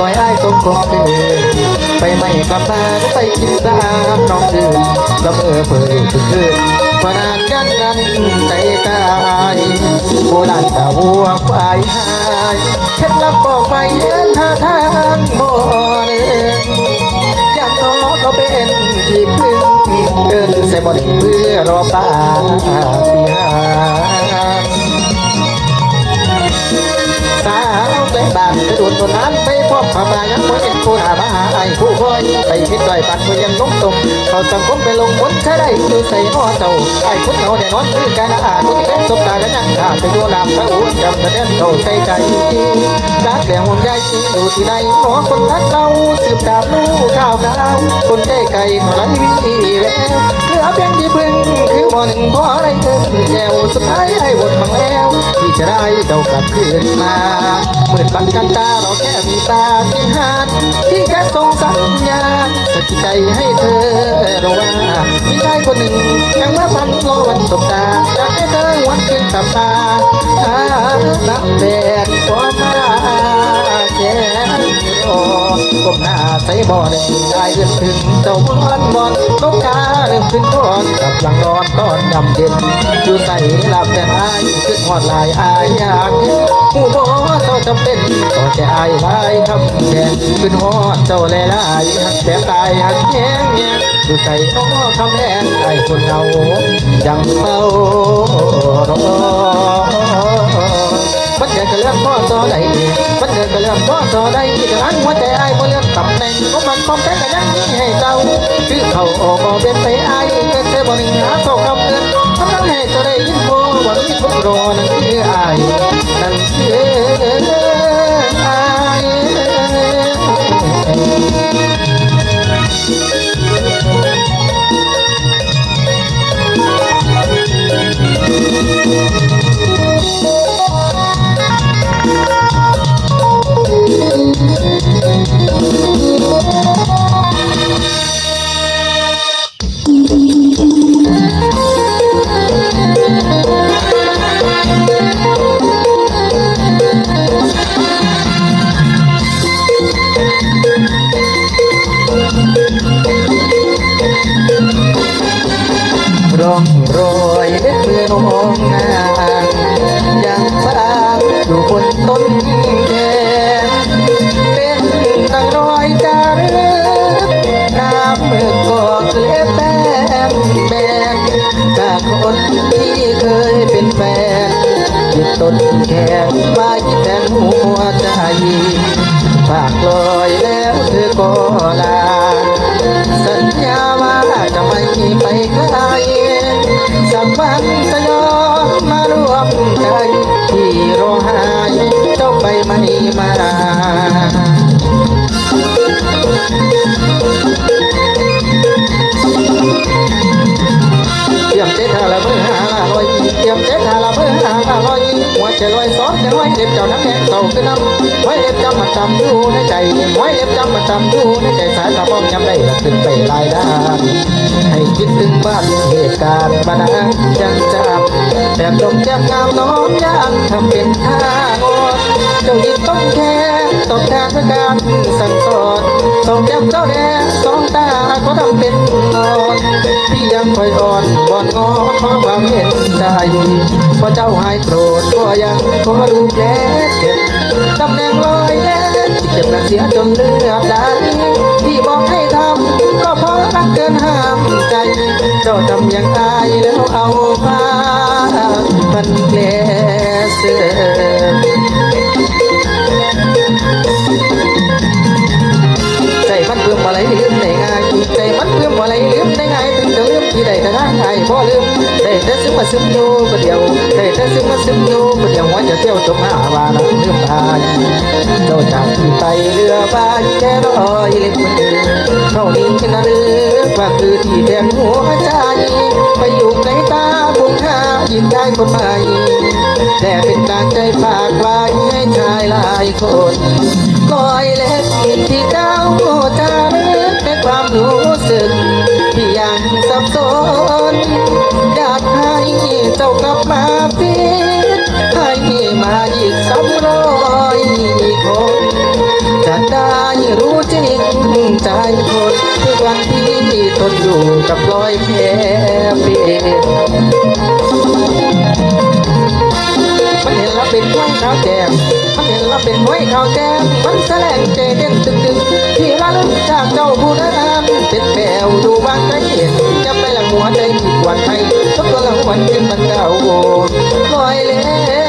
ลอยไอ้ายตกคงเดินไปไม่กลับมาก็ไปกินตามน้องดื่มละเมอเปิดคืนมานานกันกันใจกายโบราณตาวัวควายหายเคล็ดลับบอกไปเดินท่าทางโมเดินอย่ากน้องเขาเป็นที่พึ่งเดินใส่บอลเพื่อรอป้าที่หา บ้านไปดูดตัวนั้นไปพบพมายังไม่เห็นผู้หามาหาไอ้ผู้คอยไปคิดด้วยปัดผู้ยังลงตรงเขาสังคมไปลงบนใช้ได้ดูใส่หม้อเจ้าไอ้คนเขาเนี่ยนอนคือการอาคนที่เป็นสบตากันยังขาดไปดูลามพระอุ่นจำแต่เด่นโตใส่ใจรักแหลงห่วงใยดูที่ใดหมอคนทักเราสืบดาบลูกข้าวขาวคนใจไก่ขอไรวีแล้วเหลือเพียงที่พึ่งคือบ่อหนึ่งพอ สะพายให้หมดบังแล้วที่จะได้เดากลับคืนมาเปิดบังกันตาเราแค่มีตาที่หาดที่แค่ส่งสัญญาสะกิดใจให้เธอระว่ามีชายคนหนึ่งยังมาพันรอวันตกตาอยากให้เธอวันขึ้นกับตาหานับแดดก็มา ก้มหน้าใส่บ่อได้ได้เรื่องถึงเจ้าบอนบอนนกกาเริ่มขึ้นก่อนกับหลังนอนตอนยำเย็นอยู่ใส่หลับแต่อายขึ้นหอดลายอายอยากผู้บ่เจ้าจำเป็นก็จะอายลายคำแทนขึ้นหอดเจ้าแลลายหักแต่ตายหักแย้งแย้งอยู่ใส่น้อคำแทนไอ้คนเอายังเฝ้ารอมันเกิดกับเรื่องพ่อจอใดมัน เดินไปเรื่องก็ต่อได้ที่กระนั้นหัวใจไอ้บ่เรื่องตำแหน่งก็มันความแท้ก็ยังมีให้เจ้าชื่อเขาออกบ่เป็นไปไอ้เกิดเธอบ่หนึ่งหาโชคกับเงินทำนั้นให้เจ้าได้ยินโบว่ามีทุกรอนั่นคือไอ้นั่น บนต้นแขนเป็นตั้งรอยจารึกน้ำมือกอกเล็บแต้มแบนจากคนที่เคยเป็นแฟนยึดต้นแขนมายแทนหัวใจฝากลอยแล้วเธอก็ลา สัญญาว่าจะไม่ไปไกล เจ้าน้ำแข็งเต่าขึ้นน้ำไว้เล็บจำมันจำอยู่ในใจไว้เล็บจำมันจำอยู่ในใจสายตาบ้องจำได้ละขึ้นไปลายด้านให้คิดถึงบ้านเหตุการณ์มานานยังจำแบบดมแก้มงามน้องยางทำเป็นท่าโงอน เจ้าหญิงต้องแค่ตอบแทนด้วยการสั่งสอนสองแก้มเจ้าแดงสองตาก็ทำเป็นนอนพี่ยังคอยอ่อนบอนงอขอความเห็นใจพอเจ้าหายโกรธก็ยังขอดูแผลเจ็บตำแหน่งรอยแย่ที่เจ็บหนักเสียจนเลือดไหลพี่บอกให้ทำก็เพราะรักเกินห้ามใจ เจ้าทำอย่างตายแล้วเอาผ้าพันแผลเสื่อ มันเพิ่มอะไรลืมได้ง่ายใจมันเพิ่มอะไรลืมได้ง่ายถึงจะลืมที่ใดแต่ทางไทยพอลืมได้แต่ซื้อมาซึมอยู่ประเดียวได้แต่ซึมมาซึมอยู่ประเดียวว่าจะเที่ยวจมหาวานะลืมตายเจ้าจากที่ไปเรือบ้านแค่รอยเล็กมือเท่านี้นะหรือว่าคือที่แทงหัวใจไปอยู่ไกลตาบุญค่ายินได้คนใหม่แต่เป็นกลางใจฝากไว้ให้ชายหลายคนลอยเล็กที่เจ้า นอยากให้เจ้ากลับมาพิดให้มาอีกสามร้อยคนจะได้รู้จริงใจคนทุกวันที่ทนอยู่กับรอยแผลเป็นมันเห็นแล้วเป็นห้วยขาวแก้มมันเห็นแล้วเป็นห้วยขาวแก้มมันแสลงเจเด่นตึง วดูบางใจเห็นจะไปละหัวใจที่กวนให้ทุกตัวละหัวเป็นมันเก่าลอยเล่